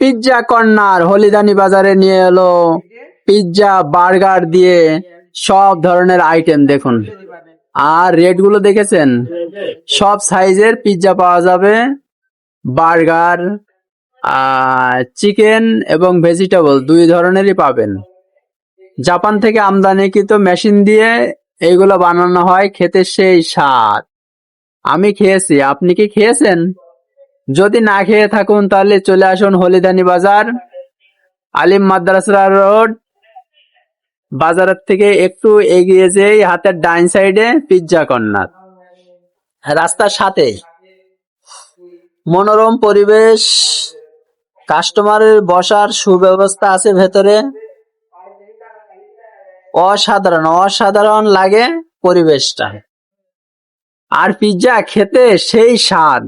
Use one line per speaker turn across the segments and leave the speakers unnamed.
Pizza corner Holidhani বাজারে নিয়ে এলো। পিৎজা বার্গার দিয়ে সব ধরনের আইটেম দেখুন। আর রেটগুলো দেখেছেন? সব সাইজের পিৎজা পাওয়া যাবে। বার্গার চিকেন এবং ভেজিটেবল দুই ধরনেরই পাবেন। জাপান থেকে আমদানিকৃত মেশিন দিয়ে এইগুলো বানানো হয় খেতে সেই স্বাদ। আমি খেয়েছি। আপনি কি খেয়েছেন? যদি না খেয়ে থাকুন, তাহলে চলে আসুন হলিদানি বাজার, আলিম মাদ্রাসা রোড। বাজারের থেকে একটু এগিয়ে যেই হাতের ডাইন সাইডে পিৎজা কর্নার। রাস্তার সাথে মনোরম পরিবেশ কাস্টমারের বসার সুব্যবস্থা আছে ভেতরে। অসাধারণ অসাধারণ লাগে পরিবেশটা। আর পিৎজা খেতে সেই স্বাদ।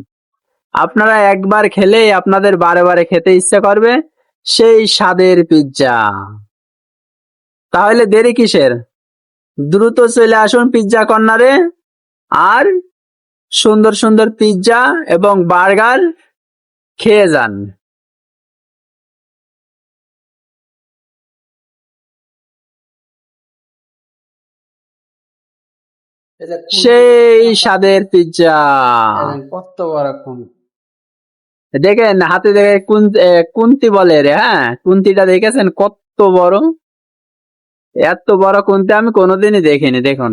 আপনারা একবার খেলেই আপনাদের বারে বারে খেতে ইচ্ছা করবে সেই স্বাদের পিৎজা তাহলে দেরি কিসের? দ্রুত চলে আসুন পিৎজা কর্নারে আর সুন্দর সুন্দর পিৎজা এবং বার্গার খেয়ে যান। সেই স্বাদের পিৎজা
কত বড়
দেখেন, হাতে দেখে কুন কুন্তি বলে রে হ্যাঁ? কুন্তিটা দেখেছেন? কত বড়? এত বড় কুন্তি আমি কোনোদিনই দেখিনি, দেখুন।